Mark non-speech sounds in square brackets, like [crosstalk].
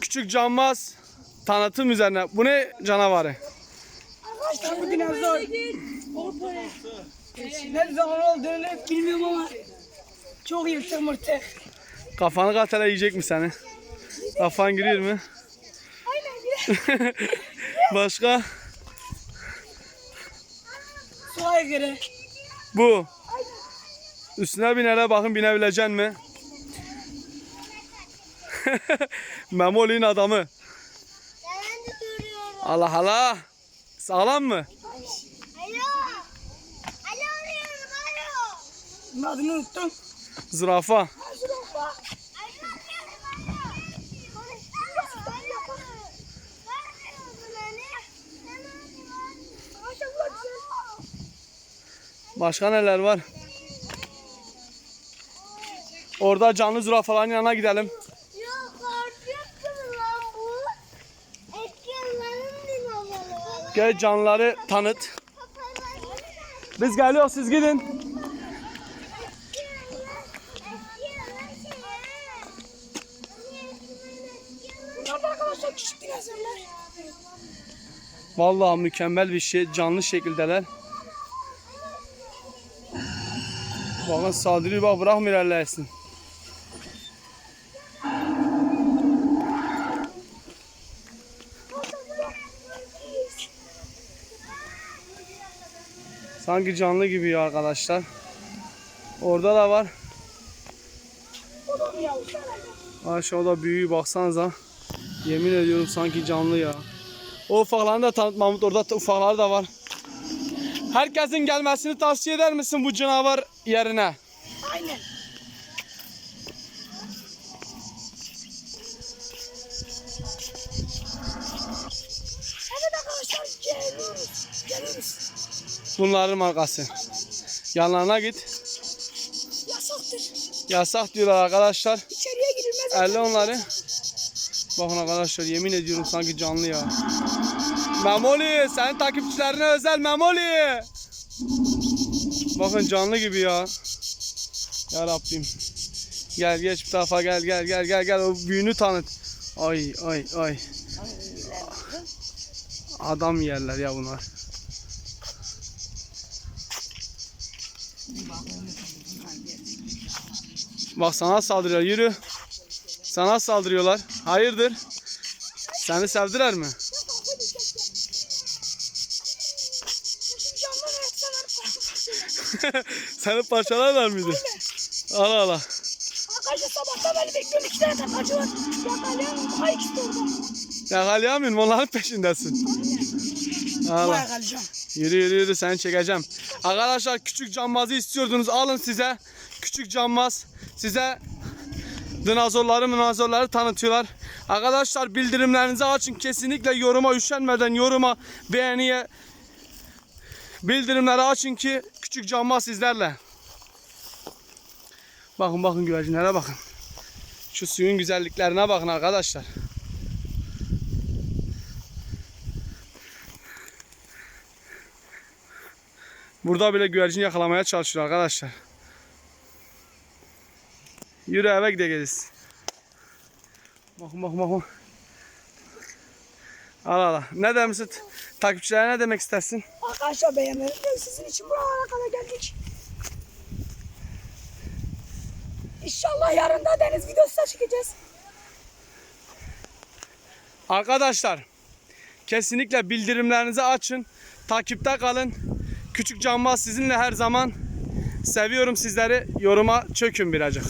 küçük canmaz tanıtım üzerine. Bu ne canavarı? Arkadaşlar bu dinozor. Ne zaman olduğunu bilmiyorum ama çok yırtık mırtık. Kafanı katara yiyecek mi seni? Kafan giriyor mu? Aynen [laughs] Başka? Su aygırı. Bu. Üstüne bin hele bakın binebilecek mi? [laughs] Memoli'nin adamı. Ben de duruyorum. Allah Allah. Sağlam mı? Alo. Alo arıyorum alo. Bunun adını unuttum. Zürafa. Başka neler var? Orada canlı zürafaların yanına gidelim. Gel canlıları tanıt. Biz geliyoruz siz gidin. Vallahi mükemmel bir şey. Canlı şekildeler. Bakın saldırıyor bak bırakmıyor ellesin. Sanki canlı gibi ya arkadaşlar. Orada da var. Aşağıda büyüğü baksanıza. Yemin ediyorum sanki canlı ya. O ufaklarını da tanıt Mahmut. Orada da ufaklar da var. Herkesin gelmesini tavsiye eder misin bu canavar yerine? Aynen. Bunların markası. Yanlarına git. Yasaktır. Yasak diyorlar arkadaşlar. İçeriye girilmez. Elle onları. Bakın arkadaşlar yemin ediyorum sanki canlı ya. Memoli senin takipçilerine özel Memoli. Bakın canlı gibi ya. Ya Rabbim. Gel geç bir tarafa gel gel gel gel gel o büyüğünü tanıt. Ay ay ay. Adam yerler ya bunlar. Bak sana saldırıyor yürü. Sana saldırıyorlar. Hayırdır? Seni sevdiler mi? [laughs] Seni parçalarlar mıydı? Allah Allah. Arkadaşlar sabahtan beri bekliyorum. İki tane takacı var. Yakalayamıyorum. Ay ikisi orada. Yakalayamıyorum onların peşindesin. Allah. Bayağı kalacağım. Yürü yürü yürü seni çekeceğim. Arkadaşlar küçük cambazı istiyordunuz alın size. Küçük cambaz size dinozorları dinozorları tanıtıyorlar. Arkadaşlar bildirimlerinizi açın. Kesinlikle yoruma üşenmeden yoruma beğeniye bildirimleri açın ki küçük cambaz sizlerle. Bakın bakın güvercinlere bakın. Şu suyun güzelliklerine bakın arkadaşlar. Burada bile güvercin yakalamaya çalışıyor arkadaşlar. Yürü eve gideceğiz. Bakın bakın bakın. Al al. Ne demişsin? Takipçilere ne demek istersin? Arkadaşlar beğenmeyi sizin için buralara kadar geldik. İnşallah yarın da deniz videosu da çekeceğiz. Arkadaşlar kesinlikle bildirimlerinizi açın. Takipte kalın. Küçük Canbaz sizinle her zaman. Seviyorum sizleri. Yoruma çökün birazcık.